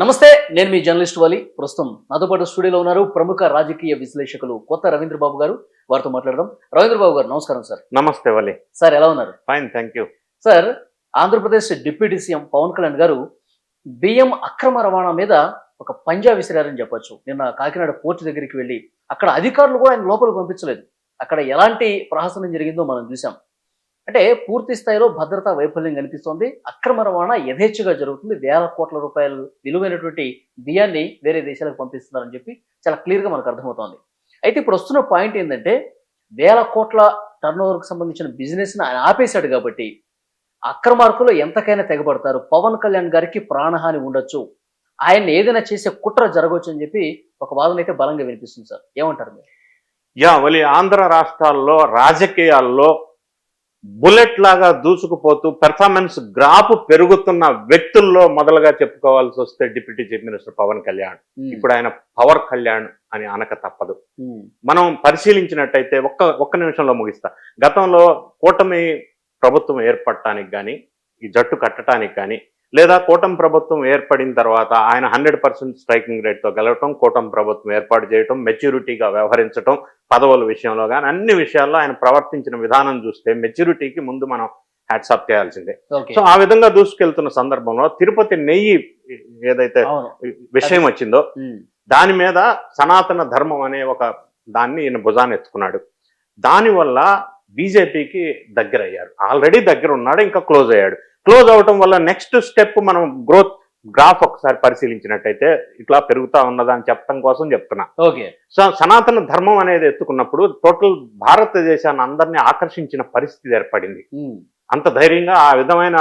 నమస్తే నేను మీ జర్నలిస్ట్ వాలి ప్రస్తుతం. నాతో పాటు స్టూడియోలో ఉన్నారు ప్రముఖ రాజకీయ విశ్లేషకులు కొత్త రవీంద్ర బాబు గారు. వారితో మాట్లాడదాం. రవీంద్ర బాబు గారు నమస్కారం సార్. నమస్తే వలి. సార్ ఎలా ఉన్నారు? Fine thank you sir Andhra Pradesh deputy CM Pavan Kalyan garu బియ్యం అక్రమ రవాణా మీద ఒక పంజా విసిరారని చెప్పొచ్చు. నిన్న కాకినాడ పోర్టు దగ్గరికి వెళ్ళి అక్కడ అధికారులు కూడా ఆయన లోపలికి పంపించలేదు. అక్కడ ఎలాంటి ప్రహసనం జరిగిందో మనం చూసాం అంటే పూర్తి స్థాయిలో భద్రతా వైఫల్యం కనిపిస్తోంది. అక్రమ రవాణా యథేచ్ఛగా జరుగుతుంది. వేల కోట్ల రూపాయలు విలువైనటువంటి బియ్యాన్ని వేరే దేశాలకు పంపిస్తున్నారని చెప్పి చాలా క్లియర్గా మనకు అర్థమవుతోంది. అయితే ఇప్పుడు వస్తున్న పాయింట్ ఏంటంటే వేల కోట్ల టర్నోవర్కి సంబంధించిన బిజినెస్ని ఆయన ఆపేశాడు కాబట్టి అక్రమార్కులు ఎంతకైనా తెగబడతారు. పవన్ కళ్యాణ్ గారికి ప్రాణహాని ఉండొచ్చు. ఆయన ఏదైనా చేసే కుట్ర జరగవచ్చు అని చెప్పి ఒక వాదన అయితే బలంగా వినిపిస్తుంది సార్. ఏమంటారు మీరు? యా మళ్ళీ ఆంధ్ర రాష్ట్రాల్లో రాజకీయాల్లో బుల్లెట్ లాగా దూసుకుపోతూ పెర్ఫార్మెన్స్ గ్రాఫ్ పెరుగుతున్న వ్యక్తుల్లో మొదలుగా చెప్పుకోవాల్సి వస్తే deputy chief minister Pavan Kalyan. ఇప్పుడు ఆయన పవర్ కళ్యాణ్ అని అనక తప్పదు. మనం పరిశీలించినట్టయితే ఒక్క ఒక్క నిమిషంలో ముగిస్తా. గతంలో కూటమి ప్రభుత్వం ఏర్పడటానికి కానీ ఈ జట్టు కట్టడానికి కానీ లేదా కూటమి ప్రభుత్వం ఏర్పడిన తర్వాత ఆయన హండ్రెడ్ పర్సెంట్ స్ట్రైకింగ్ రేట్తో గెలవటం కూటమి ప్రభుత్వం ఏర్పాటు చేయటం మెచ్యూరిటీగా వ్యవహరించటం పదవుల విషయంలో కానీ అన్ని విషయాల్లో ఆయన ప్రవర్తించిన విధానం చూస్తే మెచ్యూరిటీకి ముందు మనం హ్యాట్సాప్ చేయాల్సిందే. సో ఆ విధంగా దూసుకెళ్తున్న సందర్భంలో తిరుపతి నెయ్యి ఏదైతే విషయం వచ్చిందో దాని మీద సనాతన ధర్మం అనే ఒక దాన్ని ఈయన భుజాన్ని ఎత్తుకున్నాడు. దానివల్ల బీజేపీకి దగ్గర అయ్యారు ఆల్రెడీ దగ్గర ఉన్నాడు ఇంకా క్లోజ్ అయ్యాడు. క్లోజ్ అవటం వల్ల నెక్స్ట్ స్టెప్ మనం గ్రోత్ గ్రాఫ్ ఒకసారి పరిశీలించినట్టయితే ఇట్లా పెరుగుతా ఉన్నదా అని చెప్పడం కోసం చెప్తున్నా. ఓకే. సో సనాతన ధర్మం అనేది ఎత్తుకున్నప్పుడు టోటల్ భారతదేశాన్ని అందరినీ ఆకర్షించిన పరిస్థితి ఏర్పడింది. అంత ధైర్యంగా ఆ విధమైన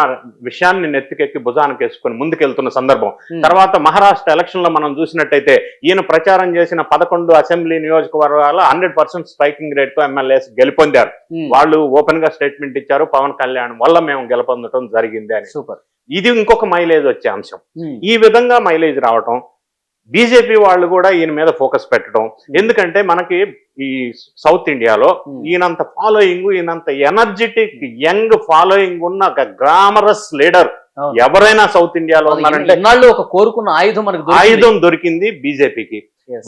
విషయాన్ని నెత్తికెక్కి భుజానికి వేసుకొని ముందుకెళ్తున్న సందర్భం. తర్వాత మహారాష్ట్ర ఎలక్షన్లో మనం చూసినట్టయితే ఈయన ప్రచారం చేసిన పదకొండు అసెంబ్లీ నియోజకవర్గాల హండ్రెడ్ పర్సెంట్ స్ట్రైకింగ్ రేట్తో ఎమ్మెల్యేస్ గెలుపొందారు. వాళ్ళు ఓపెన్గా స్టేట్మెంట్ ఇచ్చారు పవన్ కళ్యాణ్ వల్ల మేము గెలుపొందడం జరిగింది అని. సూపర్. ఇది ఇంకొక మైలేజ్ వచ్చే అంశం ఈ విధంగా మైలేజ్ రావటం బీజేపీ వాళ్ళు కూడా ఈయన మీద ఫోకస్ పెట్టడం ఎందుకంటే మనకి ఈ సౌత్ ఇండియాలో ఈయనంత ఫాలోయింగ్ ఈయనంత ఎనర్జెటిక్ యంగ్ ఫాలోయింగ్ ఉన్న ఒక గ్రామరస్ లీడర్. ఎవరైనా సౌత్ ఇండియాలో ఉన్నారంటే ఒక కోరుకున్న ఆయుధం మనకు. ఆయుధం దొరికింది బీజేపీకి.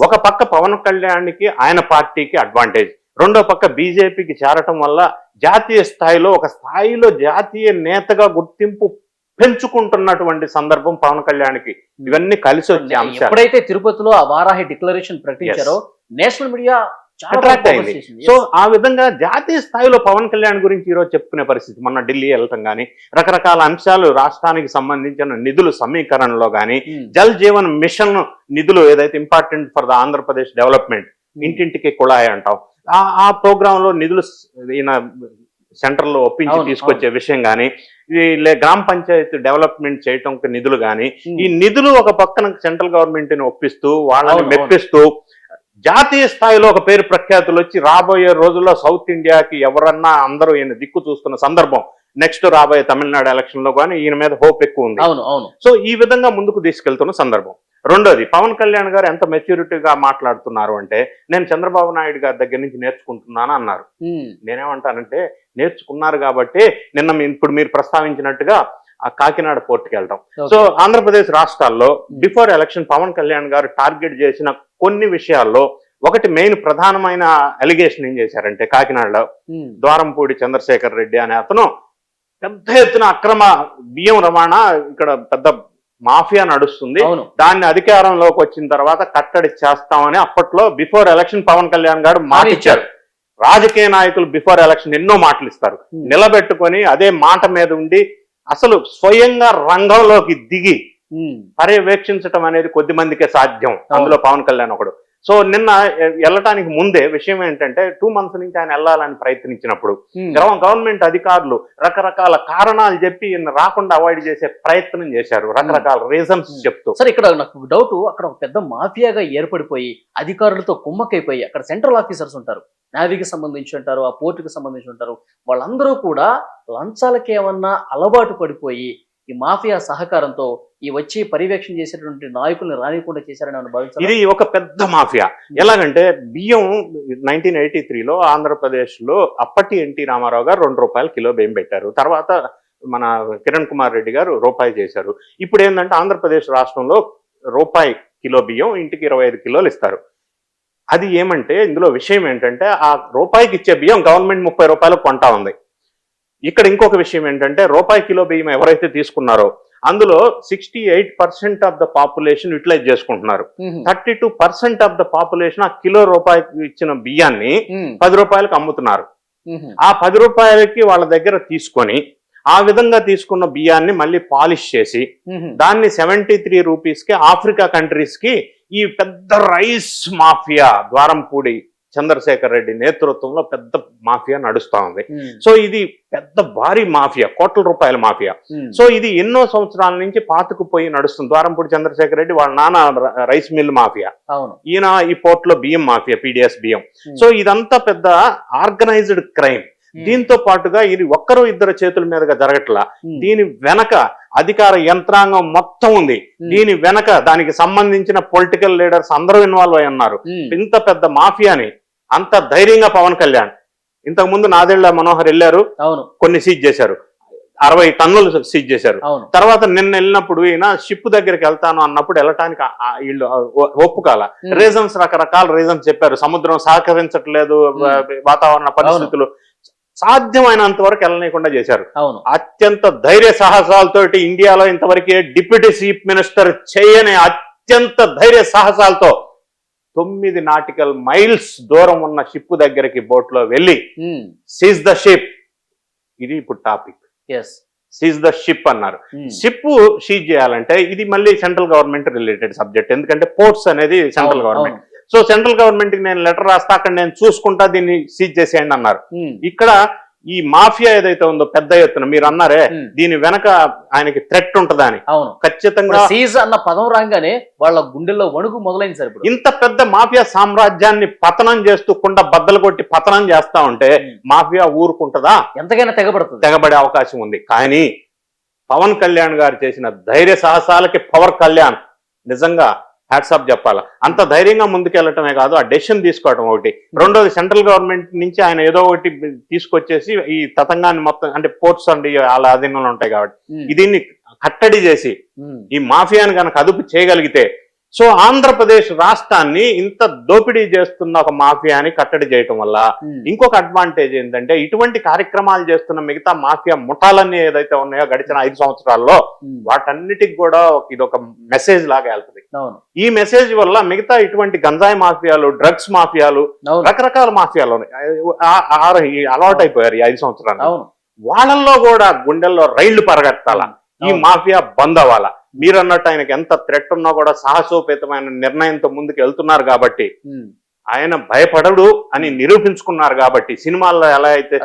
ఒక పక్క పవన్ కళ్యాణ్కి ఆయన పార్టీకి అడ్వాంటేజ్ రెండో పక్క బీజేపీకి చేరటం వల్ల జాతీయ స్థాయిలో ఒక స్థాయిలో జాతీయ నేతగా గుర్తింపు పెంచుకుంటున్నటువంటి సందర్భం పవన్ కళ్యాణ్కి. ఇవన్నీ కలిసి వచ్చే అంశాలు. ఎప్పుడైతే తిరుపతిలో ఆ వారాహి డిక్లరేషన్ ప్రకటించారో నేషనల్ మీడియా అట్రాక్ట్ అయింది. సో. ఆ విధంగా జాతీయ స్థాయిలో పవన్ కళ్యాణ్ గురించి ఈరోజు చెప్పుకునే పరిస్థితి. మొన్న ఢిల్లీ వెళ్ళటం కానీ రకరకాల అంశాలు రాష్ట్రానికి సంబంధించిన నిధులు సమీకరణలో కానీ ఉమ్, జల్ జీవన్ మిషన్ నిధులు ఏదైతే important for the Andhra Pradesh development ఇంటింటికి కుళాయి అంటాం ఆ ఆ ప్రోగ్రామ్లో నిధులు ఈయన సెంటర్లో ఒప్పించి తీసుకొచ్చే విషయం కానీ గ్రామ పంచాయతీ డెవలప్మెంట్ చేయటంకి నిధులు కానీ ఈ నిధులు ఒక పక్కన సెంట్రల్ గవర్నమెంట్ని ఒప్పిస్తూ వాళ్ళని. మెప్పిస్తూ జాతీయ స్థాయిలో ఒక పేరు ప్రఖ్యాతులు వచ్చి రాబోయే రోజుల్లో సౌత్ ఇండియాకి ఎవరన్నా అందరూ ఈయన దిక్కు చూస్తున్న సందర్భం నెక్స్ట్ రాబోయే తమిళనాడు ఎలక్షన్లో కానీ ఈయన మీద హోప్ ఎక్కువ ఉంది. అవును అవును. సో ఈ విధంగా ముందుకు తీసుకెళ్తున్న సందర్భం. రెండోది పవన్ కళ్యాణ్ గారు ఎంత మెచ్యూరిటీగా మాట్లాడుతున్నారు అంటే నేను చంద్రబాబు నాయుడు గారి దగ్గర నుంచి నేర్చుకుంటున్నాను అన్నారు. నేనేమంటానంటే నేర్చుకున్నారు కాబట్టి నిన్న ఇప్పుడు మీరు ప్రస్తావించినట్టుగా ఆ కాకినాడ పోర్టుకి వెళ్తాం. Okay. సో ఆంధ్రప్రదేశ్ రాష్ట్రాల్లో బిఫోర్ ఎలక్షన్ పవన్ కళ్యాణ్ గారు టార్గెట్ చేసిన కొన్ని విషయాల్లో ఒకటి మెయిన్ ప్రధానమైన అలిగేషన్ ఏం చేశారంటే కాకినాడలో ఉమ్, ద్వారంపూడి చంద్రశేఖర్ రెడ్డి అనే అతను పెద్ద ఎత్తున అక్రమ బియ్యం రవాణా ఇక్కడ పెద్ద మాఫియా నడుస్తుంది. దాన్ని అధికారంలోకి వచ్చిన తర్వాత కట్టడి చేస్తామని అప్పట్లో బిఫోర్ ఎలక్షన్ పవన్ కళ్యాణ్ గారు మాట ఇచ్చారు. రాజకీయ నాయకులు బిఫోర్ ఎలక్షన్ ఎన్నో మాటలు ఇస్తారు. ఉమ్, నిలబెట్టుకొని అదే మాట మీద ఉండి అసలు స్వయంగా రంగంలోకి దిగి ఉమ్, పర్యవేక్షించడం అనేది కొద్ది మందికే సాధ్యం. అందులో పవన్ కళ్యాణ్ ఒకడు. సో నిన్న వెళ్ళటానికి ముందే విషయం ఏంటంటే టూ మంత్స్ నుంచి ఆయన వెళ్ళాలని ప్రయత్నించినప్పుడు గవ- గవర్నమెంట్ అధికారులు రకరకాల కారణాలు చెప్పి ఈయన రాకుండా అవాయిడ్ చేసే ప్రయత్నం చేశారు. రకరకాల రీజన్స్ Hmm. చెప్తూ. సరే ఇక్కడ నాకు డౌట్ అక్కడ ఒక పెద్ద మాఫియాగా ఏర్పడిపోయి అధికారులతో కుమ్మక్కైపోయి అక్కడ సెంట్రల్ ఆఫీసర్స్ ఉంటారు. నావీకి సంబంధించి ఉంటారు ఆ పోర్టుకి సంబంధించి ఉంటారు. వాళ్ళందరూ కూడా లంచాలకి ఏమన్నా అలవాటు పడిపోయి ఈ మాఫియా సహకారంతో ఈ వచ్చి పర్యవేక్షణ చేసేటువంటి నాయకుల్ని రానికుండా చేశారని మనం భావించాలి ఇది ఒక పెద్ద మాఫియా. ఎలాగంటే బియ్యం నైన్టీన్ ఎయిటీ త్రీలో ఆంధ్రప్రదేశ్లో అప్పటి ఎన్టీ రామారావు గారు రెండు రూపాయలు కిలో బియ్యం పెట్టారు. తర్వాత మన కిరణ్ కుమార్ రెడ్డి గారు రూపాయి చేశారు. ఇప్పుడు ఏంటంటే ఆంధ్రప్రదేశ్ రాష్ట్రంలో రూపాయి కిలో బియ్యం ఇంటికి ఇరవై ఐదు కిలోలు ఇస్తారు. అది ఏమంటే ఇందులో విషయం ఏంటంటే ఆ రూపాయికి ఇచ్చే బియ్యం గవర్నమెంట్ ముప్పై రూపాయలు కొంటా ఉంది. ఇక్కడ ఇంకొక విషయం ఏంటంటే రూపాయి కిలో బియ్యం ఎవరైతే తీసుకున్నారో అందులో sixty eight percent of the population utilize చేసుకుంటున్నారు. Thirty two percent of the population ఆ కిలో రూపాయికి ఇచ్చిన బియ్యాన్ని పది రూపాయలకు అమ్ముతున్నారు. ఆ పది రూపాయలకి వాళ్ళ దగ్గర తీసుకొని ఆ విధంగా తీసుకున్న బియ్యాన్ని మళ్ళీ పాలిష్ చేసి దాన్ని సెవెంటీ త్రీ రూపీస్కి ఆఫ్రికా కంట్రీస్కి ఈ పెద్ద రైస్ మాఫియా ద్వారంపూడి చంద్రశేఖర్ రెడ్డి నేతృత్వంలో పెద్ద మాఫియా నడుస్తా ఉంది. ఉమ్, సో ఇది పెద్ద భారీ మాఫియా కోట్ల రూపాయల మాఫియా. ఉమ్, సో ఇది ఎన్నో సంవత్సరాల నుంచి పాతుకుపోయి నడుస్తుంది. ద్వారంపూడి చంద్రశేఖర్ రెడ్డి వాళ్ళ నాన్న రైస్ మిల్ మాఫియా. ఈయన ఈ పోర్ట్లో బియ్యం మాఫియా పీడిఎస్ బియ్యం. ఉమ్, సో ఇదంతా పెద్ద ఆర్గనైజ్డ్ క్రైమ్. దీంతో పాటుగా ఇది ఒక్కరు ఇద్దరు చేతుల మీదుగా జరగట్లా. దీని వెనక అధికార యంత్రాంగం మొత్తం ఉంది. దీని వెనక దానికి సంబంధించిన పొలిటికల్ లీడర్స్ అందరూ ఇన్వాల్వ్ అయి ఉన్నారు. ఇంత పెద్ద మాఫియాని అంత ధైర్యంగా పవన్ కళ్యాణ్. ఇంతకు ముందు నాదెళ్ళ మనోహర్ వెళ్ళారు. కొన్ని సీజ్ చేశారు. అరవై టన్నులు సీజ్ చేశారు. తర్వాత నిన్న వెళ్ళినప్పుడు ఈయన షిప్ దగ్గరికి వెళ్తాను అన్నప్పుడు వెళ్ళటానికి వీళ్ళు ఒప్పుకాల రీజన్స్ రకరకాల రీజన్స్ చెప్పారు. సముద్రం సహకరించట్లేదు వాతావరణ పరిస్థితులు. సాధ్యమైనంత వరకు వెళ్ళనీయకుండా చేశారు. అవును. అత్యంత ధైర్య సాహసాలతోటి ఇండియాలో ఇంతవరకే డిప్యూటీ చీఫ్ మినిస్టర్ చేయని అత్యంత ధైర్య సాహసాలతో తొమ్మిది నాటికల్ మైల్స్ దూరం ఉన్న షిప్ దగ్గరికి బోట్లో వెళ్ళి సీజ్ ద షిప్ ఇది ఇప్పుడు topic. Yes seize the ship అన్నారు. షిప్ సీజ్ చేయాలంటే ఇది మళ్ళీ సెంట్రల్ గవర్నమెంట్ రిలేటెడ్ సబ్జెక్ట్. ఎందుకంటే పోర్ట్స్ అనేది సెంట్రల్ గవర్నమెంట్. సో సెంట్రల్ గవర్నమెంట్కి నేను లెటర్ రాస్తా అక్కడ నేను చూసుకుంటా దీన్ని సీజ్ చేసేయండి అన్నారు. ఇక్కడ ఈ మాఫియా ఏదైతే ఉందో పెద్ద ఎత్తున మీరు అన్నారే దీని వెనక ఆయనకి థ్రెట్ ఉంటదా అని. అవును. ఖచ్చితంగా సీజ్ అన్న పదం రాగానే వాళ్ళ గుండెల్లో వణుకు మొదలైంది సార్ ఇంత పెద్ద మాఫియా సామ్రాజ్యాన్ని పతనం చేస్తూ కుండ బద్దలు కొట్టి పతనం చేస్తా ఉంటే మాఫియా ఊరుకుంటదా? ఎంతకైనా తెగబడుతుంది. తెగబడే అవకాశం ఉంది. కానీ పవన్ కళ్యాణ్ గారు చేసిన ధైర్య సాహసాలకి పవర్ కళ్యాణ్. నిజంగా హ్యాట్సాప్ చెప్పాలి? అంత ధైర్యంగా ముందుకెళ్ళటమే కాదు ఆ డెసిషన్ తీసుకోవడం ఒకటి. రెండోది సెంట్రల్ గవర్నమెంట్ నుంచి ఆయన ఏదో ఒకటి తీసుకొచ్చేసి ఈ తతంగాన్ని మొత్తం అంటే పోర్ట్స్ అండి వాళ్ళ ఆధీనంలో ఉంటాయి కాబట్టి. దీన్ని కట్టడి చేసి ఈ మాఫియాని కనుక అదుపు చేయగలిగితే సో ఆంధ్రప్రదేశ్ రాష్ట్రాన్ని ఇంత దోపిడీ చేస్తున్న ఒక మాఫియాని కట్టడి చేయటం వల్ల ఇంకొక అడ్వాంటేజ్ ఏంటంటే ఇటువంటి కార్యక్రమాలు చేస్తున్న మిగతా మాఫియా ముఠాలన్నీ ఏదైతే ఉన్నాయో గడిచిన ఐదు సంవత్సరాల్లో వాటన్నిటికి కూడా ఇది ఒక మెసేజ్ లాగా వెళ్తుంది. ఈ మెసేజ్ వల్ల మిగతా ఇటువంటి గంజాయి మాఫియాలు డ్రగ్స్ మాఫియాలు రకరకాల మాఫియాలు అలవాటు అయిపోయారు ఈ ఐదు సంవత్సరాలు. వాళ్ళల్లో కూడా గుండెల్లో రైళ్ళు పరగెత్తాల? ఈ. మాఫియా బంద్ అవ్వాలా మీరు అన్నట్టు ఆయనకి ఎంత థ్రెట్ ఉన్నా కూడా సాహసోపేతమైన నిర్ణయంతో ముందుకు వెళ్తున్నారు కాబట్టి. ఆయన భయపడడు అని నిరూపించుకున్నారు కాబట్టి సినిమాల్లో ఎలా అయితే.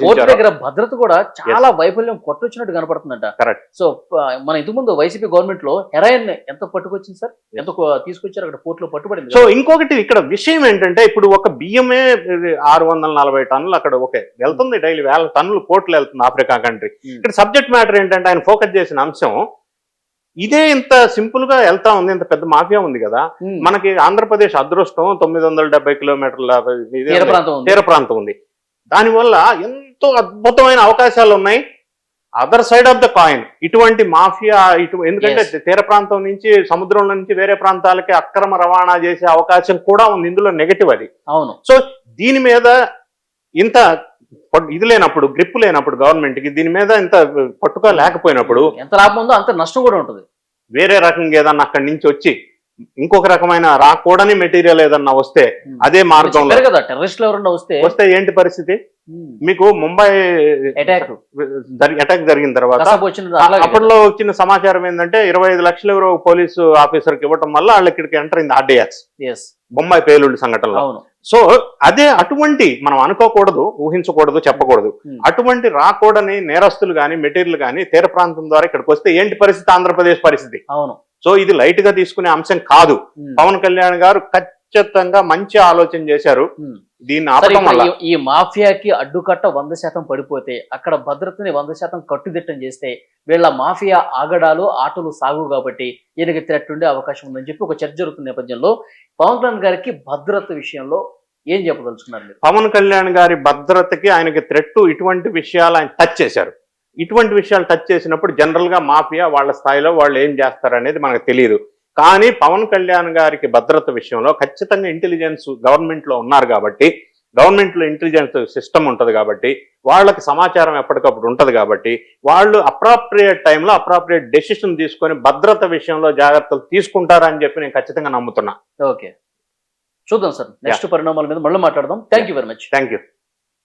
కోర్టు దగ్గర భద్రత కూడా చాలా వైఫల్యం కొట్టొచ్చినట్టు కనపడుతుందంట Correct. సో మన ఇంతకు ముందు వైసీపీ గవర్నమెంట్లో హెరాయిన్ ఎంత పట్టుకొచ్చింది సార్ ఎంత తీసుకొచ్చారు అక్కడ కోర్టులో పట్టుబడింది సో? ఇంకొకటి ఇక్కడ విషయం ఏంటంటే ఇప్పుడు ఒక బియ్యమే ఆరు వందల నలభై టన్నులు అక్కడ ఓకే వెళ్తుంది డైలీ వేల టన్నులు కోట్లు వెళ్తుంది ఆఫ్రికా కంట్రీ ఉమ్. ఇక్కడ సబ్జెక్ట్ మ్యాటర్ ఏంటంటే ఆయన ఫోకస్ చేసిన అంశం ఇదే ఇంత సింపుల్గా వెళ్తా ఉంది ఇంత పెద్ద మాఫియా ఉంది కదా. మనకి ఆంధ్రప్రదేశ్ అదృష్టం తొమ్మిది వందల డెబ్బై కిలోమీటర్ల తీర. ప్రాంతం ఉంది. దానివల్ల ఎంతో అద్భుతమైన అవకాశాలు ఉన్నాయి. Other side of the coin ఇటువంటి మాఫియా ఇటు ఎందుకంటే. తీర ప్రాంతం నుంచి సముద్రం నుంచి వేరే ప్రాంతాలకి అక్రమ రవాణా చేసే అవకాశం కూడా ఉంది. ఇందులో నెగటివ్ అది. అవును. సో దీని మీద ఇంత ఇది లేనప్పుడు గ్రిప్ లేనప్పుడు గవర్నమెంట్కి దీని మీద ఇంత పట్టుక లేకపోయినప్పుడు ఎంత లాభం ఉందో అంత నష్టం కూడా ఉంటుంది. వేరే రకంగా ఏదన్నా అక్కడి నుంచి వచ్చి ఇంకొక రకమైన రాకూడని మెటీరియల్ ఏదన్నా వస్తే. అదే మార్గంలో చెప్పారు కదా టెర్రరిస్టులు ఎవరన్నా వస్తే వస్తే ఏంటి పరిస్థితి? మీకు ముంబై అటాక్ అటాక్ జరిగిన తర్వాత అప్పట్లో వచ్చిన సమాచారం ఏంటంటే ఇరవై ఐదు లక్షలు ఎవరో పోలీసు ఆఫీసర్కి ఇవ్వటం వల్ల వాళ్ళకి ఇక్కడికి ఎంటర్ అయింది ఆర్డీఎక్స్. Yes, బొంబాయి పేలుడు సంఘటనలో. సో అదే అటువంటి మనం అనుకోకూడదు ఊహించకూడదు చెప్పకూడదు Hmm. అటువంటి రాకూడని నేరస్తులు కానీ మెటీరియల్ కానీ తీర ప్రాంతం ద్వారా ఇక్కడికి వస్తే ఏంటి పరిస్థితి ఆంధ్రప్రదేశ్ పరిస్థితి అవును సో ఇది లైట్గా తీసుకునే అంశం కాదు ఉమ్. పవన్ కళ్యాణ్ గారు ఖచ్చితంగా మంచి ఆలోచన చేశారు ఉమ్. దీన్ని ఆపడం వల్ల ఈ- మాఫియాకి అడ్డుకట్ట వంద శాతం పడిపోతే అక్కడ భద్రతని వంద శాతం కట్టుదిట్టం చేస్తే వీళ్ళ మాఫియా ఆగడాలు ఆటలు సాగు కాబట్టి ఈయనకి ఉండే అవకాశం ఉందని చెప్పి ఒక చర్చ జరుగుతున్న నేపథ్యంలో పవన్ కళ్యాణ్ గారికి భద్రత విషయంలో ఏం చెప్పదలుచుకున్నారు పవన్ కళ్యాణ్ గారి భద్రతకి ఆయనకి థ్రెట్ ఇటువంటి విషయాలు ఆయన టచ్ చేశారు. ఇటువంటి విషయాలు టచ్ చేసినప్పుడు జనరల్గా మాఫియా వాళ్ళ స్థాయిలో వాళ్ళు ఏం చేస్తారు అనేది మనకు తెలియదు. కానీ పవన్ కళ్యాణ్ గారికి భద్రత విషయంలో ఖచ్చితంగా ఇంటెలిజెన్స్ గవర్నమెంట్లో ఉన్నారు కాబట్టి గవర్నమెంట్లో ఇంటెలిజెన్స్ సిస్టమ్ ఉంటది కాబట్టి వాళ్ళకి సమాచారం ఎప్పటికప్పుడు ఉంటది కాబట్టి వాళ్ళు అప్రాప్రియేట్ టైంలో అప్రాప్రియేట్ డెసిషన్ తీసుకొని భద్రత విషయంలో జాగ్రత్తలు తీసుకుంటారని చెప్పి నేను ఖచ్చితంగా నమ్ముతున్నా. ఓకే. చూద్దాం సార్. నెక్స్ట్ పరిణామాల మీద మళ్ళీ మాట్లాడదాం. Thank you very much thank you